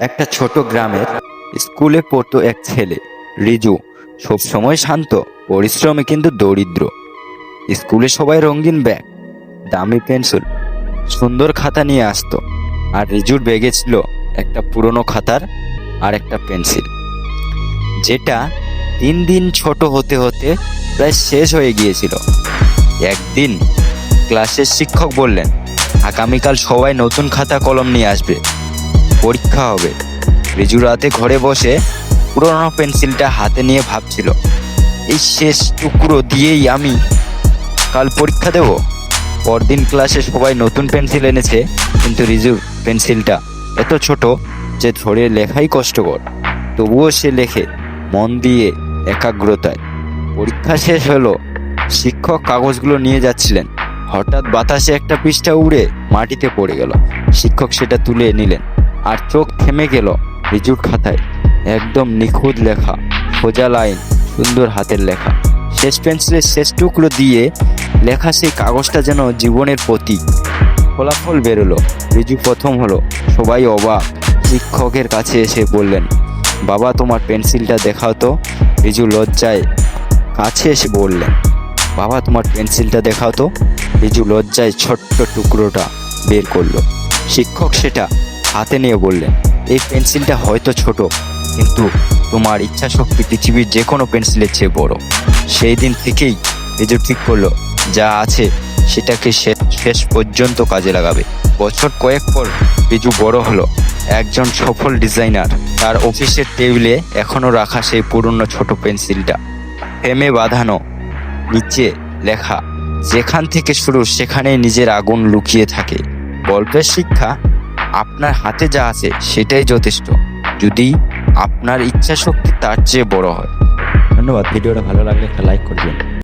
একটা ছোট গ্রামের স্কুলে পড়তো এক ছেলে, রিজু। সবসময় শান্ত, পরিশ্রমী কিন্তু দরিদ্র। স্কুলে সবাই রঙিন ব্যাগ, দামি পেন্সিল, সুন্দর খাতা নিয়ে আসতো। আর রিজুর ব্যাগে ছিল একটা পুরনো খাতার আর একটা পেন্সিল। যেটা তিন দিন ছোট হতে হতে প্রায় শেষ হয়ে গিয়েছিল। একদিন ক্লাসের শিক্ষক বললেন, আগামীকাল সবাই নতুন খাতা কলম নিয়ে আসবে। পরীক্ষা হবে। রিজু রাতে ঘরে বসে পুরোনো পেন্সিলটা হাতে নিয়ে ভাবছিল, এই শেষ টুকরো দিয়েই আমি কাল পরীক্ষা দেব? পরদিন ক্লাসে সবাই নতুন পেন্সিল এনেছে, কিন্তু রিজুর পেন্সিলটা এত ছোট যে ধরে লেখাই কষ্টকর। তবুও সে লেখে, মন দিয়ে একাগ্রতায়। পরীক্ষা শেষ হলো, শিক্ষক কাগজগুলো নিয়ে যাচ্ছিলেন। হঠাৎ বাতাসে একটা পৃষ্ঠা উড়ে মাটিতে পড়ে গেল। শিক্ষক সেটা তুলে নিলেন। আর চোখ থেমে গেল রিজুর খাতায়। একদম নিখুঁত লেখা, সোজা লাইন, সুন্দর হাতের লেখা। শেষ পেন্সিলের শেষ টুকরো দিয়ে লেখা সেই কাগজটা যেন জীবনের প্রতীক। ফলাফল বেরোলো, রিজু প্রথম হলো, সবাই অবাক, শিক্ষকের কাছে এসে বললেন, বাবা, তোমার পেন্সিলটা দেখাও তো। রিজু লজ্জায় কাছে এসে বললেন, বাবা, তোমার পেন্সিলটা দেখাও তো। রিজু লজ্জায় ছোট্ট টুকরোটা বের করল। শিক্ষক সেটা হাতে নিয়ে বললেন, এই পেন্সিলটা হয়তো ছোট, কিন্তু তোমার ইচ্ছা শক্তি পৃথিবীর যে কোনো পেন্সিলের চেয়ে বড়। সেই দিন থেকেই রিজু ঠিক করল, যা আছে সেটাকে শেষ পর্যন্ত কাজে লাগাবে। বছর কয়েক পর বিজু বড় হলো, একজন সফল ডিজাইনার। তার অফিসের টেবিলে এখনও রাখা সেই পুরনো ছোট পেন্সিলটা। ফ্রেমে বাঁধানো, নিচে লেখা, যেখান থেকে শুরু সেখানেই নিজের আগুন লুকিয়ে থাকে। গল্পের শিক্ষা আপনার হাতে যা আছে সেটাই যথেষ্ট। যদি আপনার ইচ্ছা শক্তি তার চেয়ে বড় হয়। ধন্যবাদ, ভিডিওটা ভালো লাগলে একটা লাইক করবেন